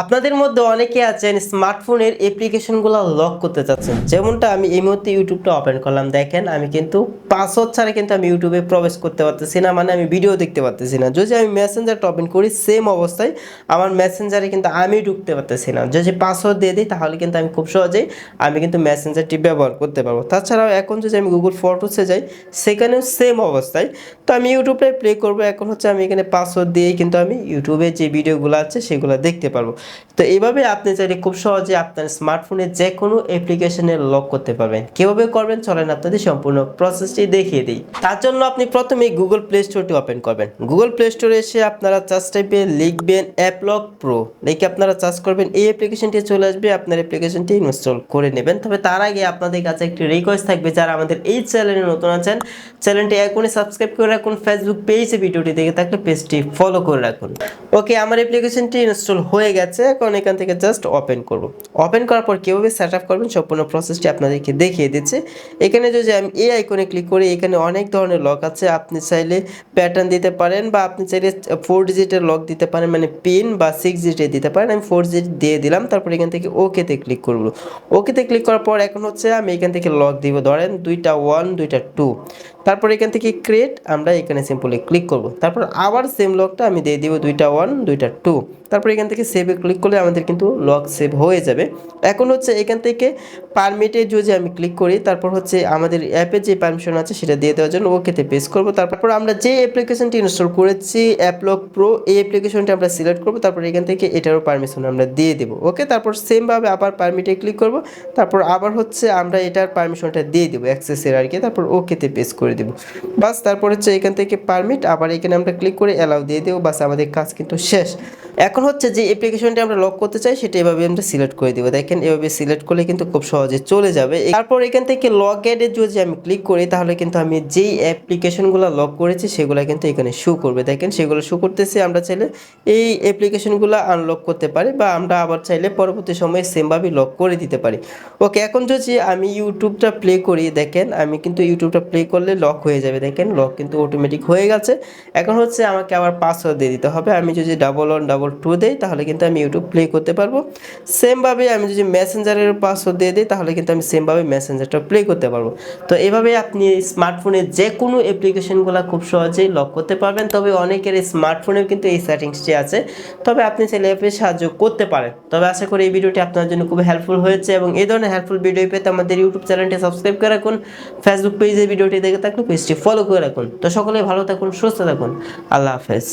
আপনাদের মধ্যে অনেকে আছেন স্মার্টফোনের অ্যাপ্লিকেশনগুলো লক করতে চাচ্ছেন। যেমনটা আমি এই মুহূর্তে ইউটিউবটা ওপেন করলাম। দেখেন, আমি কিন্তু পাসওয়ার্ড ছাড়া কিন্তু আমি ইউটিউবে প্রবেশ করতে পারতেছি না মানে আমি ভিডিও দেখতে পারতেছি না। যদি আমি মেসেঞ্জারটা ওপেন করি সেম অবস্থায় আমার মেসেঞ্জারে কিন্তু আমি ঢুকতে পারতেছি না। যদি পাসওয়ার্ড দিয়ে দিই, তাহলে কিন্তু আমি খুব সহজেই আমি কিন্তু মেসেঞ্জারটি ব্যবহার করতে পারব। তাছাড়াও এখন যদি আমি গুগল ফটোসে যাই, সেখানেও সেম অবস্থায়। তো আমি ইউটিউবটাই প্লে করব। এখন হচ্ছে আমি এখানে পাসওয়ার্ড দিয়েই কিন্তু আমি ইউটিউবে যে ভিডিওগুলো আছে, সেগুলো দেখতে পারব। তো এইভাবে আপনি চাইলে খুব সহজে আপনার স্মার্টফোনে যে কোনো অ্যাপ্লিকেশনে লক করতে পারবেন। কীভাবে করবেন? চলেন আপনাদের সম্পূর্ণ প্রসেসটি দেখিয়ে দিই। তার জন্য আপনি প্রথমে গুগল প্লে স্টোরটি ওপেন করবেন। গুগল প্লে স্টোরে এসে আপনারা চার্জ টাইপে লিখবেন অ্যাপলক প্রো লিখে আপনারা চার্জ করবেন, এই অ্যাপ্লিকেশনটি চলে আসবে, আপনার অ্যাপ্লিকেশনটি ইনস্টল করে নেবেন। তবে তার আগে আপনাদের কাছে একটি রিকোয়েস্ট থাকবে, যারা আমাদের এই চ্যানেলে নতুন আছেন চ্যানেলটি এখনই সাবস্ক্রাইব করে রাখুন ফেসবুক পেজে ভিডিওটি দেখে থাকলে পেজটি ফলো করে রাখুন। ওকে আমার অ্যাপ্লিকেশনটি ইনস্টল হয়ে গেছে, এখন এখান থেকে জাস্ট ওপেন করব। ওপেন করার পর কীভাবে সেট আপ করবেন, সম্পূর্ণ প্রসেসটি আপনাদেরকে দেখিয়ে দিচ্ছে। এখানে যদি আমি এই আইকনে ক্লিক করি এখানে অনেক ধরনের লক আছে। আপনি চাইলে প্যাটার্ন দিতে পারেন বা আপনি চাইলে ফোর ডিজিটের লক দিতে পারেন মানে পিন বা সিক্স ডিজিটের দিতে পারেন। আমি ফোর ডিজিট দিয়ে দিলাম, তারপর এখান থেকে ওকেতে ক্লিক করব। ওকেতে ক্লিক করার পর এখন হচ্ছে আমি এখান থেকে লক দিব। ধরেন দুইটা ওয়ান দুইটা টু তারপর এখান থেকে ক্রিয়েট আমরা এখানে সিম্পলি ক্লিক করব। তারপর আবার সেম লকটা আমি দিয়ে দিব দুইটা ওয়ান দুইটা টু তারপর এখান থেকে সেভে ক্লিক করলে আমাদের কিন্তু লক সেভ হয়ে যাবে। এখন হচ্ছে এখান থেকে পারমিটে যদি আমি ক্লিক করি, তারপর হচ্ছে আমাদের অ্যাপে যে পারমিশন আছে, সেটা দিয়ে দেওয়ার জন্য ওকেতে পেস করব। তারপর আমরা যে অ্যাপ্লিকেশনটি ইনস্টল করেছি অ্যাপলক প্রো এই অ্যাপ্লিকেশনটি আমরা সিলেক্ট করব। তারপর এখান থেকে এটারও পারমিশন আমরা দিয়ে দেবো। ওকে? তারপর সেমভাবে আবার পারমিটে ক্লিক করব। তারপর আবার হচ্ছে আমরা এটার পারমিশনটা দিয়ে দেবো অ্যাক্সেসের আর কি তারপর ওকেতে পেস করে দেবো। বাস, তারপর হচ্ছে এখান থেকে পারমিট আবার এখানে আমরা ক্লিক করে অ্যালাউ দিয়ে দেবো। বাস, আমাদের কাজ কিন্তু শেষ। এখন হচ্ছে যে অ্যাপ্লিকেশনটি আমরা লক করতে চাই, সেটা এভাবে আমরা সিলেক্ট করে দেবো। দেখেন, এভাবে সিলেক্ট করলে কিন্তু খুব সহজে চলে যাবে। তারপর এখান থেকে লক এডে যদি আমি ক্লিক করি, তাহলে কিন্তু আমি যেই অ্যাপ্লিকেশনগুলো লক করেছি, সেগুলো কিন্তু এখানে শো করবে। দেখেন, সেগুলো শো করতেছে, আমরা চাইলে এই অ্যাপ্লিকেশনগুলো আনলক করতে পারি বা আমরা আবার চাইলে পরবর্তী সময়ে সেমভাবে লক করে দিতে পারি। ওকে এখন যদি আমি ইউটিউবটা প্লে করি, দেখেন, আমি কিন্তু ইউটিউবটা প্লে করলে লক হয়ে যাবে। দেখেন লক কিন্তু অটোমেটিক হয়ে গেছে। এখন হচ্ছে আমাকে আবার পাসওয়ার্ড দিয়ে দিতে হবে। আমি যদি ডাবল ওয়ান ডাবল টু দেই, তাহলে কিন্তু আমি ইউটিউব প্লে করতে পারব। সেমভাবে আমি যদি মেসেঞ্জারের পাসওয়ার্ড দিয়ে দিই, তাহলে কিন্তু আমি সেমভাবে মেসেঞ্জারটা প্লে করতে পারব। তো এভাবে আপনি স্মার্টফোনে যে কোনো অ্যাপ্লিকেশনগুলো খুব সহজেই লক করতে পারবেন। তবে অনেকের স্মার্টফোনেও কিন্তু এই সেটিংসটি আছে। তবে আপনি চাইলে অ্যাপে সাহায্য করতে পারেন। তবে আশা করি এই ভিডিওটি আপনার জন্য খুব হেল্পফুল হয়েছে এবং এই ধরনের হেল্পফুল ভিডিও পেতে আমাদের ইউটিউব চ্যানেলটি সাবস্ক্রাইব করে রাখুন। ফেসবুক পেজে ভিডিওটি দেখে থাকুন পেজটি ফলো করে রাখুন। তো সকলে ভালো থাকুন, সুস্থ থাকুন। আল্লাহ হাফেজ।